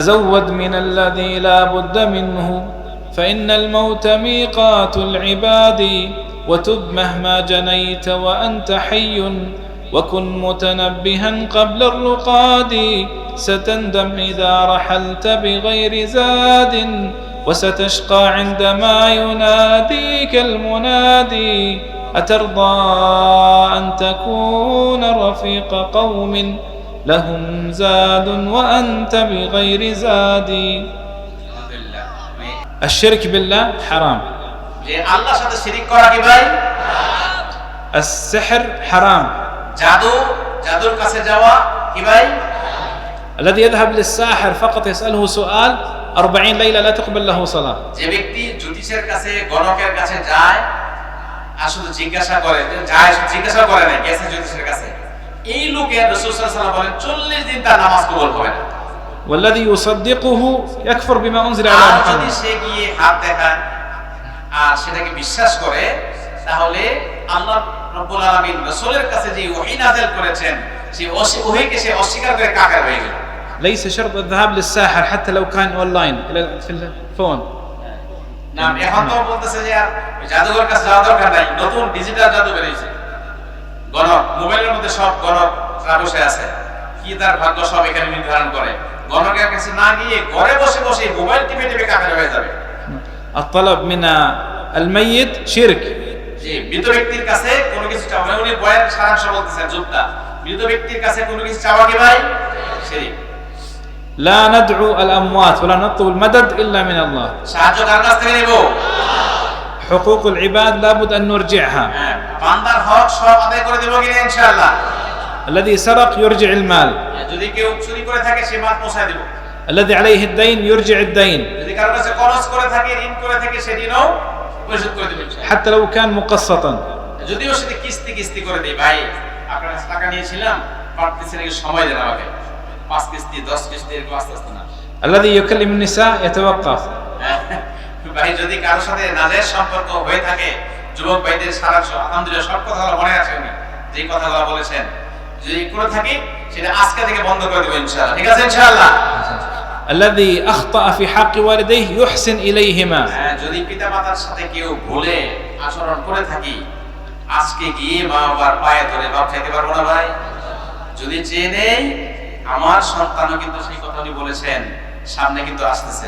تزود من الذي لا بد منه فإن الموت ميقات العباد وتب مهما جنيت وأنت حي وكن متنبها قبل الرقاد ستندم إذا رحلت بغير زاد وستشقى عندما يناديك المنادي أترضى أن تكون رفيق قوم لهم زاد وأنت بغير زاد আলহামদুলিল্লাহ আমি- الشرك بالله حرام যে আল্লাহর সাথে শিরিক করা কি ভাই السحر حرام জাদু জাদুর কাছে যাওয়া কি ভাই الذي يذهب للساحر فقط يسأله سؤال أربعين ليلة لا تقبل له صلاة যে ব্যক্তি জ্যোতিষের কাছে গণকের কাছে যায় আসলে জিজ্ঞাসা করে যে যায় শুধু জিজ্ঞাসা করে না গেছে জ্যোতিষের কাছে এই লোকের রসুল সাল্লাল্লাহু আলাইহি ওয়াসাল্লাম বলেন চল্লিশ দিন তার নামাজ কবুল হবে না والذي يصدقه يكفر بما أنزل على আর যদি محمد সে গিয়ে হাত দেখায় আর সেটাকে বিশ্বাস করে তাহলে আল্লাহ রব্বুল আলামিন রাসূলের কাছে যে ওহী নাযিল করেছেন সেই অসি- ওহীকে সে অস্বীকার করে কাফের হয়ে গেল ليس شرط الذهاب للساحر حتى لو كان أونلاين إلى- في الفون না এখন তো বলতেছে যে আর ওই জাদুঘর কাছে যাওয়া দরকার নাই নতুন ডিজিটাল জাদু বেরিয়েছে গণক মোবাইলের মধ্যে সব গণক বসে আছে কি তার ভাগ্য সব এখানে নির্ধারণ করে গণকের কাছে না গিয়ে ঘরে বসে বসে মোবাইল টিপে টিপে কাফের হয়ে যাবে الطلب من الميت شرك যে মৃত ব্যক্তির কাছে কোনো কিছু চাওয়া মানে উনি বয়ান সারাংশ বলতেছেন যুক্তা মৃত ব্যক্তির কাছে কোনো কিছু চাওয়া কি ভাই সেই لا ندعو الأموات ولا نطلب المدد إلا من الله সাহায্য কার কাছ থেকে নেব حقوق العباد لابد أن نرجعها হ্যাঁ বান্দার হক সব আদায় করে দেবো কিনা ইনশাআল্লাহ الذي سرق يرجع المال যদি কেউ চুরি করে থাকে সে মাল পৌঁছায় দেবো الذي عليه الدين يرجع الدين যদি কারোর কাছে খরচ করে থাকে ঋণ করে থাকে সেদিনও পরিশোধ করে দেবেন حتى لو كان مقسطا যদিও সেটা কিস্তি কিস্তি করে দেই ভাই আপনার কাছে টাকা নিয়েছিলাম পারতেছি নাকি সময় দেন আমাকে পাঁচ কিস্তি দশ কিস্তি এরকম আস্তে আস্তে না الذي يكلم النساء يتوقف ভাই যদি কারোর সাথে নাজের সম্পর্ক হয়ে থাকে যুবক ভাইদের সারাংশ আলহামদুলিল্লাহ সব কথাগুলো মনে আছে উনি যে কথাগুলো বলেছেন যদি করে থাকি সেটা আজকে থেকে বন্ধ করে দেবো ইনশাআল্লাহ ঠিক আছে ইনশাআল্লাহ الذي أخطأ في حق والديه يحسن إليهما হ্যাঁ, যদি পিতা মাতার সাথে কেউ ভুলে আচরণ করে থাকি আজকে গিয়ে মা বাবার পায়ে ধরে বাপ চাইতে পারবো না ভাই যদি চেয়ে নেই আমার সন্তানও কিন্তু সেই কথাটি বলেছেন সামনে কিন্তু আসতেছে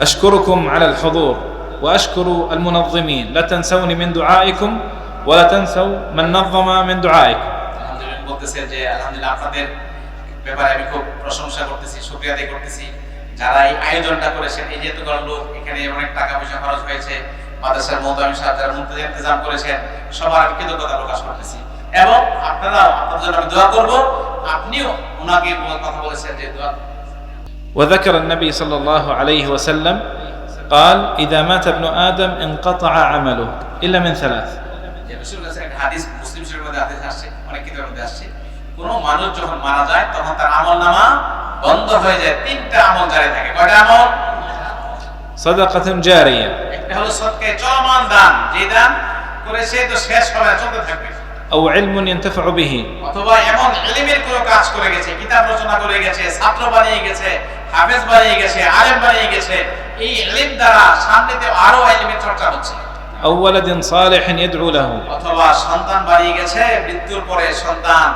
أشكركم على الحضور وأشكر المنظمين لا تنسوني من دعائكم ولا تنسوا من نظم من دعائكم আলহামদুলিল্লাহ বলতেছেন যে আলহামদুলিল্লাহ আপনাদের ব্যাপারে আমি খুব প্রশংসা করতেছি শুকরিয়া আদায় করতেছি যারা এই আয়োজনটা করেছেন এই যে এতগুলো লোক এখানে অনেক টাকা পয়সা খরচ হয়েছে মাদ্রাসার মোহতামি সাহেব যারা মুক্তি ইন্তজাম করেছেন সবার আমি কৃতজ্ঞতা প্রকাশ করতেছি এবং আপনারাও আপনার জন্য আমি দোয়া করব আপনিও ওনাকে কথা বলেছেন যে দোয়া وذكر النبي صلى الله عليه وسلم قال إذا مات ابن آدم انقطع عمله إلا من ثلاث যে রসুল কাছে একটা হাদিস মুসলিম শরীফের মধ্যে হাদিস আসছে অনেক কিতাবের মধ্যে আসছে কোন মানুষ যখন মারা যায় তখন তার আমল নামা বন্ধ হয়ে যায় তিনটা আমল জারি থাকে কয়টা আমল صدقة جارية একটা হলো সৎকে চলমান দান যে দান করেছে তো শেষ হবে না, চলতে থাকবে أو علم ينتفع به অথবা এমন ইলমের কোনো কাজ করে গেছে কিতাব রচনা করে গেছে ছাত্র বানিয়ে গেছে হাফেজ বানিয়ে গেছে আলেম বানিয়ে গেছে এই ইলম দ্বারা সামনেতে আরো ইলমের চর্চা হচ্ছে أو ولد صالح يدعو له অথবা সন্তান বাড়িয়ে গেছে মৃত্যুর পরে সন্তান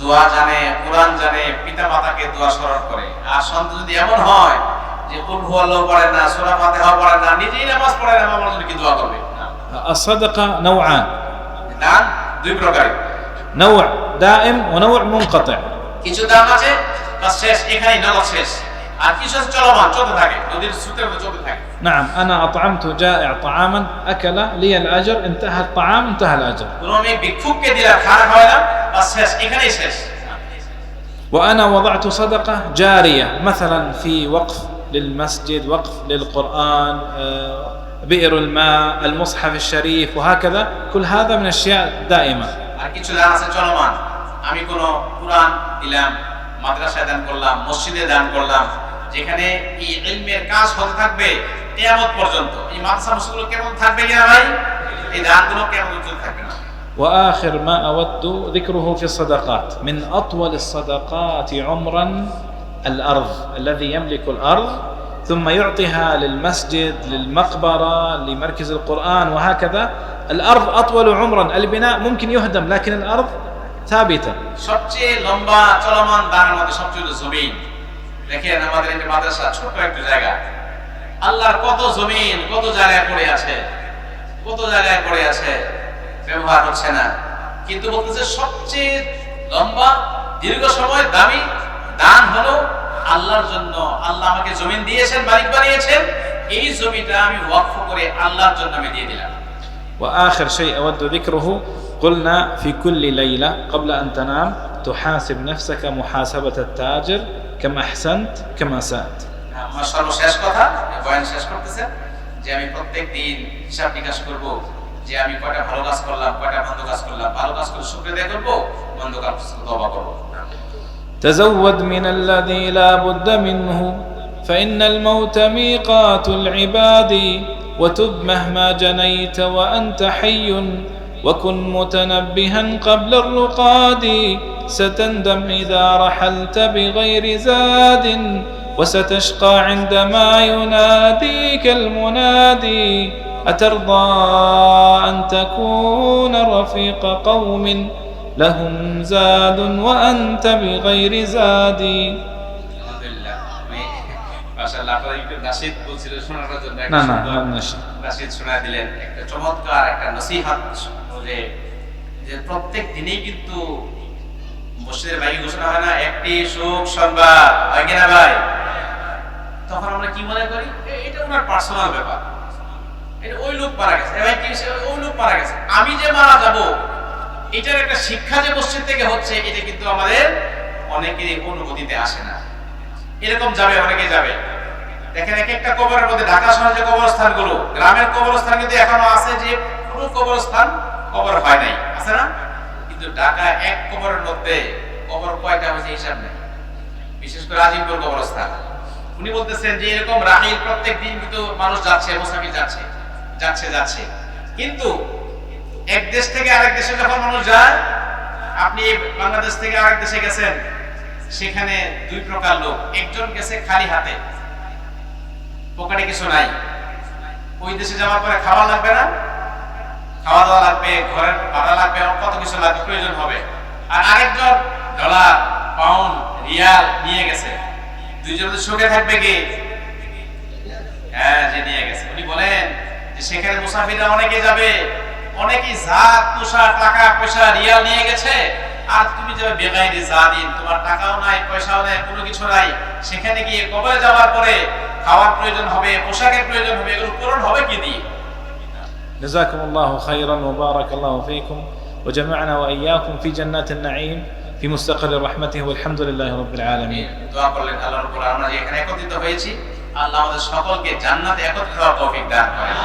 দোয়া জানে কোরআন জানে পিতা মাতাকে দোয়া স্মরণ করে আর সন্তান যদি এমন হয় যে কুল হুয়াল্লাহ পড়ে না সূরা ফাতিহা পড়ে না নিজেই নামাজ পড়ে না আমার জন্য কি দোয়া করবে الصدقة نوعان দান দুই প্রকার نوع دائم ونوع منقطع কিছু দান আছে তা শেষ এখানেই নামাজ শেষ আর কিছু আছে চলমান চলতে থাকে নদীর স্রোতের মতো চলতে থাকে نعم أنا أطعمت جائع طعاما أكل لي الأجر انتهى الطعام انتهى الأجر কোনো আমি ভিক্ষুককে দিলাম খানা খাওয়াইলাম তা শেষ এখানেই শেষ وأنا وضعت صدقة جارية مثلا في وقف للمسجد وقف للقرآن آه، بئر الماء المصحف الشريف وهكذا كل هذا من الأشياء دائمة আর কিছু দান আছে চলমান আমি কোন কোরআন দিলাম মাদ্রাসায় দান করলাম মসজিদে দান করলাম যেখানে এই ইলমের কাজ হতে থাকবে কিয়ামত পর্যন্ত এই মাদ্রাসা মসজিদগুলো কেমন থাকবে কিনা ভাই এই দানগুলো কেমন চলতে থাকবে না وآخر ما أود ذكره في الصدقات من أطول الصدقات عمرا الأرض الذي يملك الأرض ثم يعطيها للمسجد للمقبرة لمركز القرآن وهكذا الأرض أطول عمرا البناء ممكن يهدم لكن الأرض ثابتة সবচেয়ে লম্বা চলমান দানের মধ্যে সবচেয়ে হলো জমিন দেখেন আমাদের এই যে মাদ্রাসা ছোট্ট একটা জায়গা আল্লাহর কত জমিন কত জায়গায় পড়ে আছে কত জায়গায় পড়ে আছে ব্যবহার হচ্ছে না কিন্তু বলতেছে সবচেয়ে লম্বা দীর্ঘ সময় দামি দান হলো আল্লাহর জন্য আল্লাহ আমাকে জমিন দিয়েছেন মালিক বানিয়েছেন এই জমিটা আমি ওয়াকফ করে আল্লাহর জন্য আমি দিয়ে দিলাম وآخر شيء أود ذكره قلنا في كل ليلة قبل أن تنام تحاسب نفسك محاسبة التاجر كم أحسنت كما سأت আমার সর্বশেষ কথা বয়ান শেষ করতেছে যে আমি প্রত্যেক দিন হিসাব নিকাশ করব যে আমি কয়টা ভালো কাজ করলাম কয়টা মন্দ কাজ করলাম ভালো কাজ করে শুক্রিয়া করবো মন্দ কাজ করে তওবা করবো تزود من الذي لا بد منه فإن الموت ميقات العباد وتب مهما جنيت وأنت حي وكن متنبها قبل الرقاد ستندم إذا رحلت بغير زاد وستشقى عندما يناديك المنادي أترضى أن تكون رفيق قوم لهم زاد وأنت بغير زاد আলহামদুলিল্লাহ আমি মাশাআল্লাহ আপনারা একটু নাসিদ বলছিল শোনার জন্য একটা না না সুন্দর না নাসিদ। নাসিদ শোনা দিলেন একটা চমৎকার একটা নসিহত বলে যে প্রত্যেক দিনেই কিন্তু মসজিদের বাইরে ঘোষণা হয় না, একটি সুখ সংবাদ, হয় কিনা ভাই? তখন আমরা কি মনে করি? এটা ওনার পার্সোনাল ব্যাপার। এটা ওই লোক মারা গেছে। কি ওই লোক মারা গেছে। আমি যে মারা যাব, এটার একটা শিক্ষা যে মসজিদ থেকে হচ্ছে, এটা কিন্তু আমাদের অনেকেরই অনুমতিতে আসে না। এরকম যাবে অনেকে যাবে। দেখেন এক একটা কবরের মধ্যে ঢাকা শহরের যে কবরস্থানগুলো, গ্রামের কবরস্থান কিন্তু এখনও আছে যে কোনো কবরস্থান কবর হয় নাই। আছে না? কিন্তু ঢাকা এক কবরের মধ্যে কবর কয়টা হয়েছে হিসাব নেই বিশেষ করে আজিমপুর কবরস্থান। উনি বলতেছেন যে এরকম রাহিল প্রত্যেক দিন কিন্তু মানুষ যাচ্ছে, মুসাফির যাচ্ছে যাচ্ছে যাচ্ছে। কিন্তু এক দেশ থেকে আরেক দেশে যখন মানুষ যায়, আপনি বাংলাদেশ থেকে আরেক দেশে গেছেন, সেখানে দুই প্রকার লোক। একজন গেছে খালি হাতে। পকেটে কিছু নাই। ওই দেশে যাওয়ার পরে খাওয়া লাগবে না? খাওয়া দাওয়া লাগবে, ঘরের ভাড়া লাগবে কত কিছু লাগবে, প্রয়োজন হবে। আর আরেকজন, ডলার, পাউন্ড, রিয়াল নিয়ে গেছে। দুইজন তো সুখে থাকবে কি? হ্যাঁ যে নিয়ে গেছে। উনি বলেন যে সেখানে মুসাফিররা অনেকে যাবে, অনেকেই জাত তুষার টাকা, পয়সা, রিয়াল নিয়ে গেছে। আর তুমি যাবে বেগাইরে জাদিন তোমার টাকাও নাই, পয়সাও নাই, কোনো কিছু নাই। সেখানে গিয়ে কবরে যাওয়ার পরে খাওয়ার প্রয়োজন হবে, পোশাকের প্রয়োজন হবে, এগুলো পূরণ হবে কি দিয়ে? جزاكم الله خيرا وبارك الله فيكم وجمعنا وإياكم في جنات النعيم في مستقر رحمته والحمد لله رب العالمين দোয়া করলেন আল্লাহর উপর আমরা যে এখানে একত্রিত হয়েছি আল্লাহ আমাদের সকলকে জান্নাতে একত্রিত হওয়ার তৌফিক দান করেন